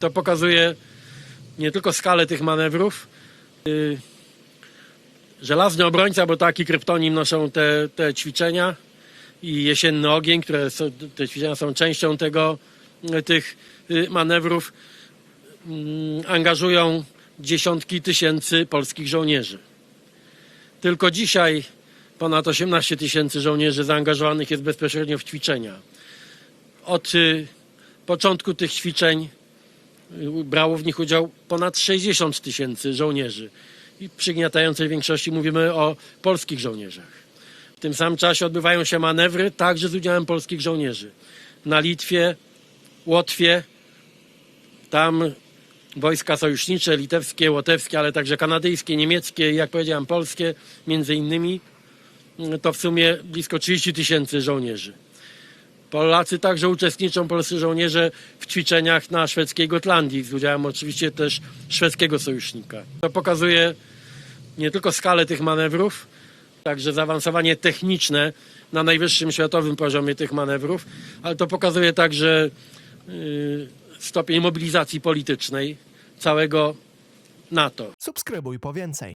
To pokazuje nie tylko skalę tych manewrów. Yy, Żelazny obrońca, bo taki kryptonim noszą te, te ćwiczenia i jesienny ogień, które są, te ćwiczenia są częścią tego, tych y, manewrów, mm, angażują dziesiątki tysięcy polskich żołnierzy. Tylko dzisiaj ponad 18 tysięcy żołnierzy zaangażowanych jest bezpośrednio w ćwiczenia. Od y, początku tych ćwiczeń y, brało w nich udział ponad 60 tysięcy żołnierzy. I przygniatającej większości mówimy o polskich żołnierzach. W tym samym czasie odbywają się manewry także z udziałem polskich żołnierzy. Na Litwie, Łotwie, tam wojska sojusznicze, litewskie, łotewskie, ale także kanadyjskie, niemieckie i jak powiedziałem polskie między innymi, to w sumie blisko 30 tysięcy żołnierzy. Polacy także uczestniczą, polscy żołnierze, w ćwiczeniach na szwedzkiej Gotlandii, z udziałem oczywiście też szwedzkiego sojusznika. To pokazuje nie tylko skalę tych manewrów, także zaawansowanie techniczne na najwyższym światowym poziomie tych manewrów, ale to pokazuje także yy, stopień mobilizacji politycznej całego NATO. Subskrybuj po więcej.